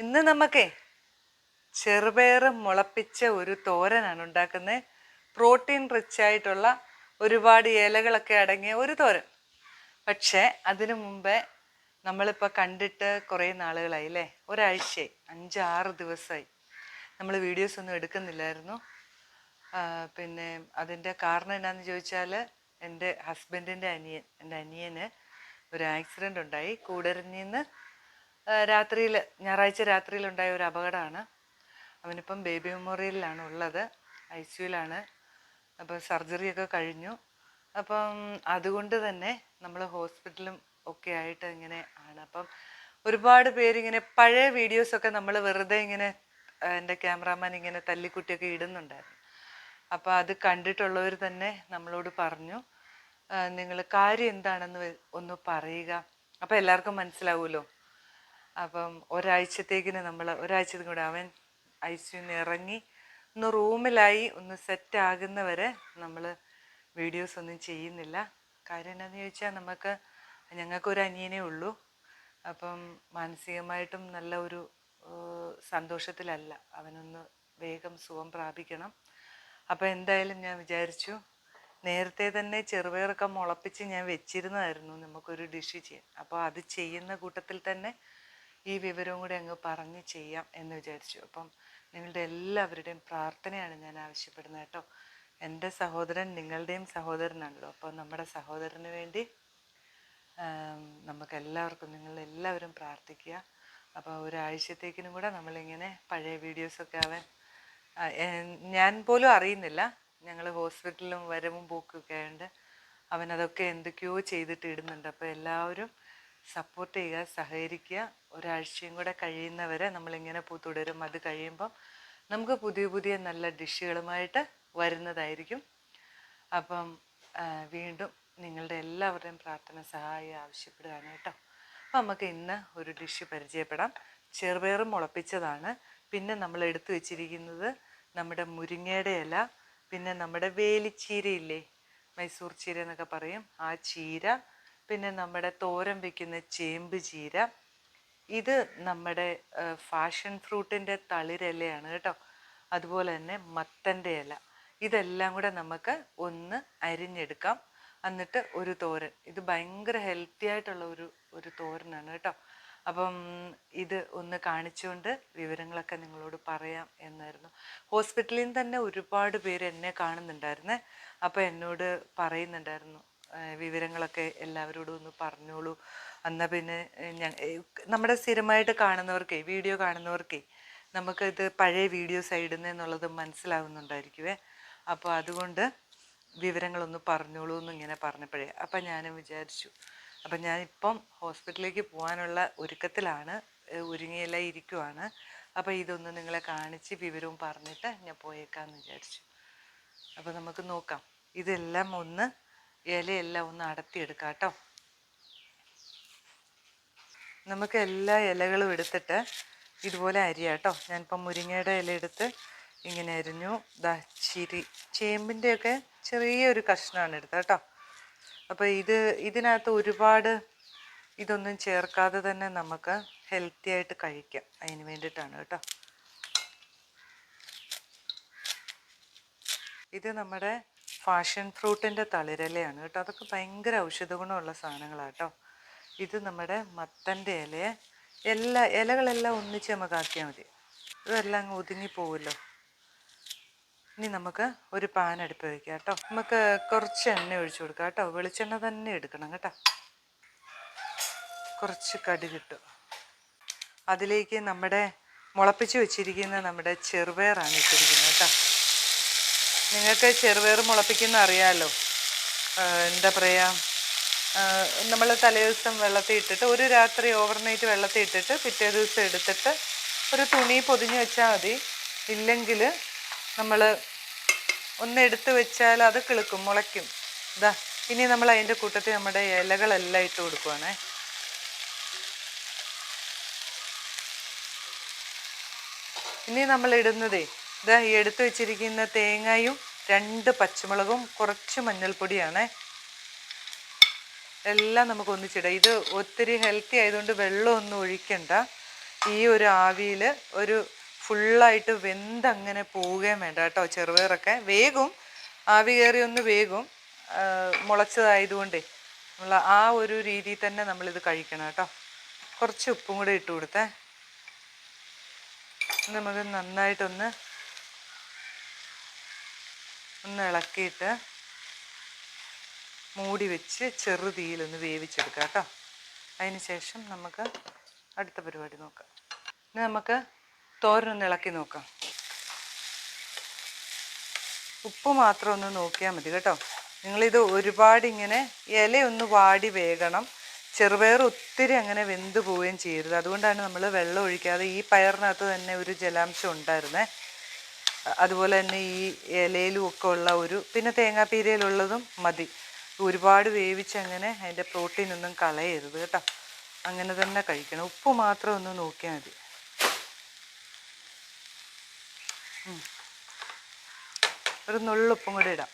ഇന്ന് നമുക്ക് ചെറുപയർ മുളപ്പിച്ച ഒരു തോരനാണ് ഉണ്ടാക്കുന്നത്. പ്രോട്ടീൻ റിച്ച് ആയിട്ടുള്ള ഒരുപാട് ഇലകളൊക്കെ അടങ്ങിയ ഒരു തോരൻ. പക്ഷേ അതിനു മുമ്പേ നമ്മളിപ്പോൾ കണ്ടിട്ട് കുറേ നാളുകളായി അല്ലേ? ഒരാഴ്ചയായി അഞ്ചാറ് ദിവസമായി. നമ്മൾ വീഡിയോസ് ഒന്നും എടുക്കുന്നില്ലായിരുന്നു. പിന്നെ അതിന്റെ കാരണം എന്നാന്ന് ചോദിച്ചാൽ എന്റെ ഹസ്ബൻഡിന്റെ അനിയൻ എന്റെ അനിയന് ഒരു ആക്സിഡന്റ് ഉണ്ടായി. കൂടരഞ്ഞിൽ നിന്ന് രാത്രിയിൽ ഞായറാഴ്ച രാത്രിയിൽ ഉണ്ടായ ഒരു അപകടമാണ്. അവനിപ്പം ബേബി മെമ്മോറിയലിലാണ് ഉള്ളത്. ഐ സിയുലാണ് അപ്പം സർജറിയൊക്കെ കഴിഞ്ഞു. അപ്പം അതുകൊണ്ട് തന്നെ നമ്മൾ ഹോസ്പിറ്റലും ഒക്കെ ആയിട്ട് ഇങ്ങനെ ആണ്. അപ്പം ഒരുപാട് പേരിങ്ങനെ പഴയ വീഡിയോസൊക്കെ നമ്മൾ വെറുതെ ഇങ്ങനെ എന്റെ ക്യാമറാമാൻ ഇങ്ങനെ തല്ലിക്കുട്ടിയൊക്കെ ഇടുന്നുണ്ടായിരുന്നു. അപ്പോൾ അത് കണ്ടിട്ടുള്ളവർ തന്നെ നമ്മളോട് പറഞ്ഞു നിങ്ങൾ കാര്യം എന്താണെന്ന് ഒന്ന് പറയുക. അപ്പോൾ എല്ലാവർക്കും മനസ്സിലാവുമല്ലോ? അപ്പം ഒരാഴ്ചത്തേക്കിന് നമ്മൾ ഒരാഴ്ചത്തേക്കും കൂടെ അവൻ ഐ സിന്ന് ഇറങ്ങി ഒന്ന് റൂമിലായി ഒന്ന് സെറ്റ് ആകുന്നവരെ നമ്മൾ വീഡിയോസ് ഒന്നും ചെയ്യുന്നില്ല. കാര്യം എന്താണെന്ന് ചോദിച്ചാൽ നമുക്ക് ഞങ്ങൾക്കൊരു അനിയനേ ഉള്ളൂ. അപ്പം മാനസികമായിട്ടും നല്ല ഒരു സന്തോഷത്തിലല്ല. അവനൊന്ന് വേഗം സുഖം പ്രാപിക്കണം. അപ്പോൾ എന്തായാലും ഞാൻ വിചാരിച്ചു നേരത്തെ തന്നെ ചെറുപയറൊക്കെ മുളപ്പിച്ച് ഞാൻ വെച്ചിരുന്നതായിരുന്നു നമുക്കൊരു ഡിഷ് ചെയ്യാൻ. അപ്പോൾ അത് ചെയ്യുന്ന കൂട്ടത്തിൽ തന്നെ ഈ വിവരവും കൂടി അങ്ങ് പറഞ്ഞ് ചെയ്യാം എന്ന് വിചാരിച്ചു. അപ്പം നിങ്ങളുടെ എല്ലാവരുടെയും പ്രാർത്ഥനയാണ് ഞാൻ ആവശ്യപ്പെടുന്നത് കേട്ടോ. എന്റെ സഹോദരൻ നിങ്ങളുടെയും സഹോദരനാണല്ലോ. അപ്പോൾ നമ്മുടെ സഹോദരന് വേണ്ടി നമുക്ക് എല്ലാവർക്കും നിങ്ങൾ എല്ലാവരും പ്രാർത്ഥിക്കുക. അപ്പോൾ ഒരാഴ്ചത്തേക്കിനും കൂടെ നമ്മളിങ്ങനെ പഴയ വീഡിയോസൊക്കെ അവൻ ആ, ഞാൻ പോലും അറിയുന്നില്ല. ഞങ്ങൾ ഹോസ്പിറ്റലിലും വരവും പോക്കൊക്കെ ആയതുകൊണ്ട് അവൻ അതൊക്കെ എന്തൊക്കെയോ ചെയ്തിട്ട് ഇടുന്നുണ്ട്. അപ്പോൾ എല്ലാവരും സപ്പോർട്ട് ചെയ്യുക സഹകരിക്കുക. ഒരാഴ്ചയും കൂടെ കഴിയുന്നവരെ നമ്മളിങ്ങനെ തുടരും. അത് കഴിയുമ്പം നമുക്ക് പുതിയ പുതിയ നല്ല ഡിഷുകളുമായിട്ട് വരുന്നതായിരിക്കും. അപ്പം വീണ്ടും നിങ്ങളുടെ എല്ലാവരുടെയും പ്രാർത്ഥന സഹായം ആവശ്യപ്പെടുകയാണ് കേട്ടോ. അപ്പം നമുക്ക് ഇന്ന് ഒരു ഡിഷ് പരിചയപ്പെടാം. ചെറുപയർ മുളപ്പിച്ചതാണ്. പിന്നെ നമ്മൾ എടുത്തു വെച്ചിരിക്കുന്നത് നമ്മുടെ മുരിങ്ങയുടെ ഇല പിന്നെ നമ്മുടെ വേലിച്ചീരയില്ലേ മൈസൂർ ചീര എന്നൊക്കെ പറയും. ആ ചീര പിന്നെ നമ്മുടെ തോരൻ വയ്ക്കുന്ന ചേമ്പ് ചീര ഇത് നമ്മുടെ ഫാഷൻ ഫ്രൂട്ടിന്റെ തളിരിലയാണ് കേട്ടോ. അതുപോലെ തന്നെ മത്തന്റെ ഇല. ഇതെല്ലാം കൂടെ നമുക്ക് ഒന്ന് അരിഞ്ഞെടുക്കാം. എന്നിട്ട് ഒരു തോരൻ. ഇത് ഭയങ്കര ഹെൽത്തി ആയിട്ടുള്ള ഒരു ഒരു തോരനാണ് കേട്ടോ. അപ്പം ഇത് ഒന്ന് കാണിച്ചുകൊണ്ട് വിവരങ്ങളൊക്കെ നിങ്ങളോട് പറയാം എന്നായിരുന്നു. ഹോസ്പിറ്റലിൽ നിന്ന് തന്നെ ഒരുപാട് പേര് എന്നെ കാണുന്നുണ്ടായിരുന്നേ. അപ്പോൾ എന്നോട് പറയുന്നുണ്ടായിരുന്നു വിവരങ്ങളൊക്കെ എല്ലാവരോടും ഒന്ന് പറഞ്ഞോളൂ. എന്നാൽ പിന്നെ നമ്മുടെ സ്ഥിരമായിട്ട് കാണുന്നവർക്കേ വീഡിയോ കാണുന്നവർക്കേ നമുക്കിത് പഴയ വീഡിയോസ് ഇടുന്നതെന്നുള്ളത് മനസ്സിലാവുന്നുണ്ടായിരിക്കുവേ. അപ്പോൾ അതുകൊണ്ട് വിവരങ്ങളൊന്ന് പറഞ്ഞോളൂ എന്ന് ഇങ്ങനെ പറഞ്ഞപ്പോഴേ അപ്പം ഞാനും വിചാരിച്ചു. അപ്പം ഞാനിപ്പം ഹോസ്പിറ്റലിലേക്ക് പോകാനുള്ള ഒരുക്കത്തിലാണ് ഒരുങ്ങിയെല്ലാം ഇരിക്കുവാണ്. അപ്പോൾ ഇതൊന്ന് നിങ്ങളെ കാണിച്ച് വിവരവും പറഞ്ഞിട്ട് ഞാൻ പോയേക്കാമെന്ന് വിചാരിച്ചു. അപ്പോൾ നമുക്ക് നോക്കാം. ഇതെല്ലാം ഒന്ന് ഇലയെല്ലാം ഒന്ന് അടത്തിയെടുക്കാം കേട്ടോ. നമുക്ക് എല്ലാ ഇലകളും എടുത്തിട്ട് ഇതുപോലെ അരിയാം കേട്ടോ. ഞാനിപ്പം മുരിങ്ങയുടെ ഇല എടുത്ത് ഇങ്ങനെ അരിഞ്ഞു. ദാ ചിരി ചേമ്പിന്റെയൊക്കെ ചെറിയൊരു കഷ്ണമാണ് എടുത്തത് കേട്ടോ. അപ്പോൾ ഇത് ഇതിനകത്ത് ഒരുപാട് ഇതൊന്നും ചേർക്കാതെ തന്നെ നമുക്ക് ഹെൽത്തി ആയിട്ട് കഴിക്കാം. അതിന് വേണ്ടിയിട്ടാണ് കേട്ടോ. ഇത് നമ്മുടെ ഫാഷൻ ഫ്രൂട്ടിന്റെ തളിരലയാണ് കേട്ടോ. അതൊക്കെ ഭയങ്കര ഔഷധ ഗുണമുള്ള സാധനങ്ങളാണ് കേട്ടോ ഇത് നമ്മുടെ മത്തന്റെ ഇലയെ എല്ലാ ഇലകളെല്ലാം ഒന്നിച്ച് നമുക്ക് ആക്കിയാൽ മതി. ഇതെല്ലാം അങ്ങ് ഒതുങ്ങി പോകുമല്ലോ ഇനി നമുക്ക് ഒരു പാൻ അടുപ്പ് വയ്ക്കാം കേട്ടോ. നമുക്ക് കുറച്ച് എണ്ണ ഒഴിച്ചു കൊടുക്കാം കേട്ടോ. വെളിച്ചെണ്ണ തന്നെ എടുക്കണം കേട്ടോ. കുറച്ച് കടി കടുകിട്ടു. അതിലേക്ക് നമ്മുടെ മുളപ്പിച്ച് വെച്ചിരിക്കുന്ന നമ്മുടെ ചെറുപയറാണ് ഇട്ടിരിക്കുന്നത് കേട്ടോ. നിങ്ങൾക്ക് ചെറുപയർ മുളപ്പിക്കുന്ന അറിയാമല്ലോ എന്താ പറയുക നമ്മൾ തലേദിവസം വെള്ളത്തിൽ ഇട്ടിട്ട് ഒരു രാത്രി ഓവർനൈറ്റ് വെള്ളത്തിൽ ഇട്ടിട്ട് പിറ്റേ ദിവസം എടുത്തിട്ട് ഒരു തുണി പൊതിഞ്ഞ് വെച്ചാൽ മതി. ഇല്ലെങ്കിൽ നമ്മൾ ഒന്ന് എടുത്ത് വെച്ചാൽ അത് കിളുക്കും മുളയ്ക്കും. ഇതാ ഇനി നമ്മൾ അതിന്റെ കൂട്ടത്തിൽ നമ്മുടെ ഇലകളെല്ലാം ഇട്ട് കൊടുക്കുവാണേ. ഇനി നമ്മൾ ഇടുന്നതേ ഇതാ ഈ എടുത്തു വെച്ചിരിക്കുന്ന തേങ്ങയും രണ്ട് പച്ചമുളകും കുറച്ച് മഞ്ഞൾപ്പൊടിയാണ്. എല്ലാം നമുക്ക് ഒന്നിച്ചിടാം. ഇത് ഒത്തിരി ഹെൽത്തി ആയതുകൊണ്ട് വെള്ളമൊന്നും ഒഴിക്കണ്ട. ഈ ഒരു ആവിയിൽ ഒരു ഫുള്ളായിട്ട് വെന്തങ്ങനെ പോവുകയും വേണ്ട കേട്ടോ ചെറുപയറൊക്കെ. വേഗം ആവി കയറി ഒന്ന് വേഗം മുളച്ചതായതുകൊണ്ടേ നമ്മൾ ആ ഒരു രീതിയിൽ തന്നെ നമ്മളിത് കഴിക്കണം കേട്ടോ. കുറച്ച് ഉപ്പും കൂടെ ഇട്ട് കൊടുത്തേ. നമുക്ക് നന്നായിട്ടൊന്ന് ഒന്ന് ഇളക്കിയിട്ട് മൂടി വെച്ച് ചെറുതീയിലൊന്ന് വേവിച്ചെടുക്കാം കേട്ടോ. അതിന് ശേഷം നമുക്ക് അടുത്ത പരിപാടി നോക്കാം. ഇനി നമുക്ക് തോരനൊന്ന് ഇളക്കി നോക്കാം. ഉപ്പ് മാത്രം ഒന്ന് നോക്കിയാൽ മതി കേട്ടോ. നിങ്ങളിത് ഒരുപാട് ഇങ്ങനെ ഇലയൊന്ന് വാടി വേകണം. ചെറുപയർ ഒത്തിരി അങ്ങനെ വെന്ത് പോവുകയും ചെയ്യരുത്. അതുകൊണ്ടാണ് നമ്മൾ വെള്ളം ഒഴിക്കാതെ ഈ പയറിനകത്ത് തന്നെ ഒരു ജലാംശം ഉണ്ടായിരുന്നേ. അതുപോലെ തന്നെ ഈ ഇലയിലും ഒക്കെ ഉള്ള ഒരു പിന്നെ തേങ്ങാപ്പീരയിലുള്ളതും മതി. ഒരുപാട് വേവിച്ചങ്ങനെ അതിന്റെ പ്രോട്ടീൻ ഒന്നും കളയരുത് കേട്ടോ. അങ്ങനെ തന്നെ കഴിക്കണം. ഉപ്പ് മാത്രം ഒന്ന് നോക്കിയാൽ മതി. ഒരു നുള്ളുപ്പും കൂടി ഇടാം.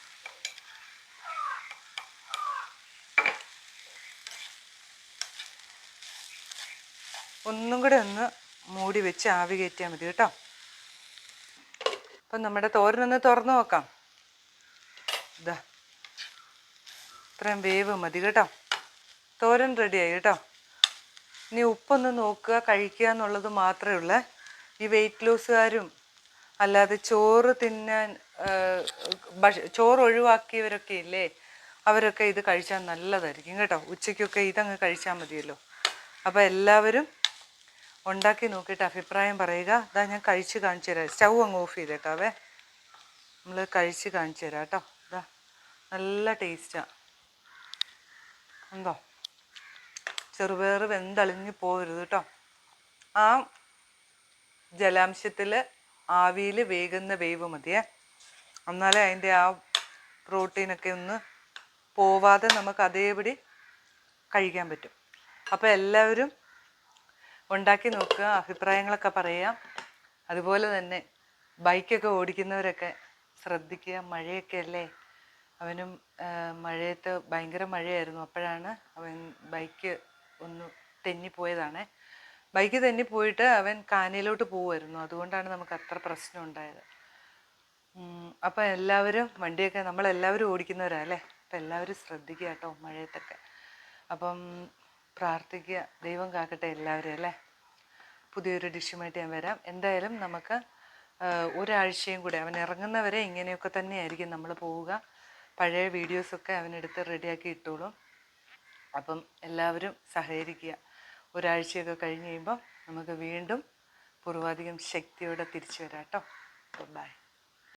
ഒന്നും കൂടെ ഒന്ന് മൂടി വെച്ച് ആവി കയറ്റിയാൽ മതി കേട്ടോ. അപ്പം നമ്മുടെ തോരനൊന്ന് തുറന്നു നോക്കാം. ഇതാ ഇത്രയും വേവ് മതി കേട്ടോ. തോരൻ റെഡിയായി കേട്ടോ. ഇനി ഉപ്പൊന്ന് നോക്കുക കഴിക്കുക എന്നുള്ളത് മാത്രമേ ഉള്ളു. ഈ വെയിറ്റ് ലോസുകാരും അല്ലാതെ ചോറ് തിന്നാൻ ചോറ് ഒഴിവാക്കിയവരൊക്കെ ഇല്ലേ? അവരൊക്കെ ഇത് കഴിച്ചാൽ നല്ലതായിരിക്കും കേട്ടോ. ഉച്ചയ്ക്കൊക്കെ ഇതങ്ങ് കഴിച്ചാൽ മതിയല്ലോ. അപ്പോൾ എല്ലാവരും ഉണ്ടാക്കി നോക്കിയിട്ട് അഭിപ്രായം പറയുക. ഇതാ ഞാൻ കഴിച്ച് കാണിച്ചു തരാം. സ്റ്റൗ അങ്ങ് ഓഫ് ചെയ്തേക്കാവേ. നമ്മൾ കഴിച്ച് കാണിച്ചു തരാം കേട്ടോ. ഇതാ നല്ല ടേസ്റ്റാണ് എന്തോ ചെറുപയർ വെന്തളിഞ്ഞ് പോകരുത് കേട്ടോ. ആ ജലാംശത്തിൽ ആവിയിൽ വേകുന്ന വേവ് മതിയേ. എന്നാലേ അതിന്റെ ആ പ്രോട്ടീനൊക്കെ ഒന്ന് പോവാതെ നമുക്ക് അതേപടി കഴിക്കാൻ പറ്റും. അപ്പോൾ എല്ലാവരും ഉണ്ടാക്കി നോക്കുക അഭിപ്രായങ്ങളൊക്കെ പറയാം അതുപോലെ തന്നെ ബൈക്കൊക്കെ ഓടിക്കുന്നവരൊക്കെ ശ്രദ്ധിക്കുക. മഴയൊക്കെ അല്ലേ? അവനും മഴയത്ത് ഭയങ്കര മഴയായിരുന്നു. അപ്പോഴാണ് അവൻ ബൈക്ക് ഒന്ന് തെന്നിപ്പോയതാണ് ബൈക്ക് തെന്നിപ്പോയിട്ട് അവൻ കാനയിലോട്ട് പോകുമായിരുന്നു അതുകൊണ്ടാണ് നമുക്ക് അത്ര പ്രശ്നം ഉണ്ടായത്. അപ്പം എല്ലാവരും വണ്ടിയൊക്കെ നമ്മളെല്ലാവരും ഓടിക്കുന്നവരാ അല്ലേ? അപ്പം എല്ലാവരും ശ്രദ്ധിക്കുക കേട്ടോ മഴയത്തൊക്കെ. അപ്പം പ്രാർത്ഥിക്കുക. ദൈവം കാക്കട്ടെ എല്ലാവരും അല്ലേ? പുതിയൊരു ഡിഷുമായിട്ട് ഞാൻ വരാം. എന്തായാലും നമുക്ക് ഒരാഴ്ചയും കൂടെ അവൻ ഇറങ്ങുന്നവരെ ഇങ്ങനെയൊക്കെ തന്നെയായിരിക്കും നമ്മൾ പോവുക. പഴയ വീഡിയോസൊക്കെ അവനെടുത്ത് റെഡിയാക്കി ഇട്ടോളും. അപ്പം എല്ലാവരും സഹകരിക്കുക. ഒരാഴ്ചയൊക്കെ കഴിഞ്ഞ് കഴിയുമ്പോൾ നമുക്ക് വീണ്ടും പൂർവാധികം ശക്തിയോടെ തിരിച്ചു വരാം കേട്ടോ. ബൈ